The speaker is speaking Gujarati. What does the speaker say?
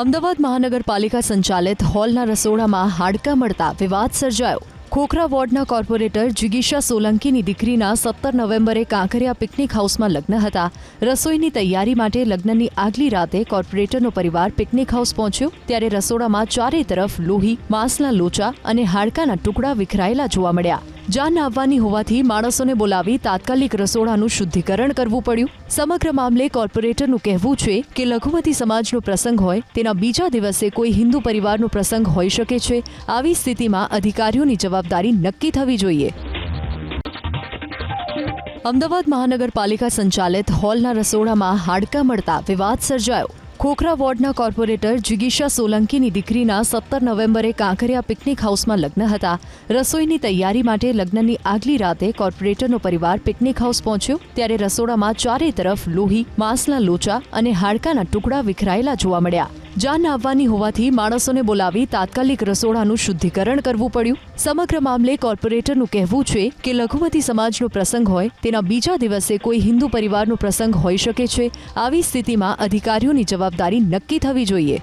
અમદાવાદ મહાનગરપાલિકા સંચાલિત હોલના રસોડામાં હાડકા મળતા વિવાદ સર્જાયો. ખોખરા વોર્ડના કોર્પોરેટર જિગીશા સોલંકીની દીકરીના સત્તર નવેમ્બરે કાંકરિયા પિકનિક હાઉસમાં લગ્ન હતા. રસોઈની તૈયારી માટે લગ્નની આગલી રાતે કોર્પોરેટરનો પરિવાર પિકનિક હાઉસ પહોંચ્યો. ત્યારે રસોડામાં ચારે તરફ લોહી, માંસના લોચા અને હાડકાના ટુકડા વિખરાયેલા જોવા મળ્યા. જાન આવવાની હોવાથી માણસોને બોલાવી તાત્કાલિક રસોડાનું શુદ્ધિકરણ કરવું પડ્યું. સમગ્ર મામલે કોર્પોરેટરનું કહેવું છે કે લઘુમતી સમાજનો પ્રસંગ હોય, તેના બીજા દિવસે કોઈ હિન્દુ પરિવારનો પ્રસંગ હોઈ શકે છે. આવી સ્થિતિમાં અધિકારીઓની જવાબદારી નક્કી થવી જોઈએ. અમદાવાદ મહાનગરપાલિકા સંચાલિત હોલના રસોડામાં હાડકા મળતા વિવાદ સર્જાયો. ખોખરા વોર્ડના કોર્પોરેટર જિગીશા સોલંકીની દીકરીના સત્તર નવેમ્બરે કાંકરિયા પિકનિક હાઉસમાં લગ્ન હતા. રસોઈની તૈયારી માટે લગ્નની આગલી રાતે કોર્પોરેટરનો પરિવાર પિકનિક હાઉસ પહોંચ્યો. ત્યારે રસોડામાં ચારે તરફ લોહી, માંસના લોચા અને હાડકાના ટુકડા વિખરાયેલા જોવા મળ્યા. જાન આવવાની હોવાથી માણસોને બોલાવી તાત્કાલિક રસોડાનું શુદ્ધિકરણ કરવું પડ્યું. સમગ્ર મામલે કોર્પોરેટરનું કહેવું છે કે લઘુમતી સમાજનો પ્રસંગ હોય, તેના બીજા દિવસે કોઈ હિન્દુ પરિવારનો પ્રસંગ હોઈ શકે છે. આવી સ્થિતિમાં અધિકારીઓની જવાબદારી નક્કી થવી જોઈએ.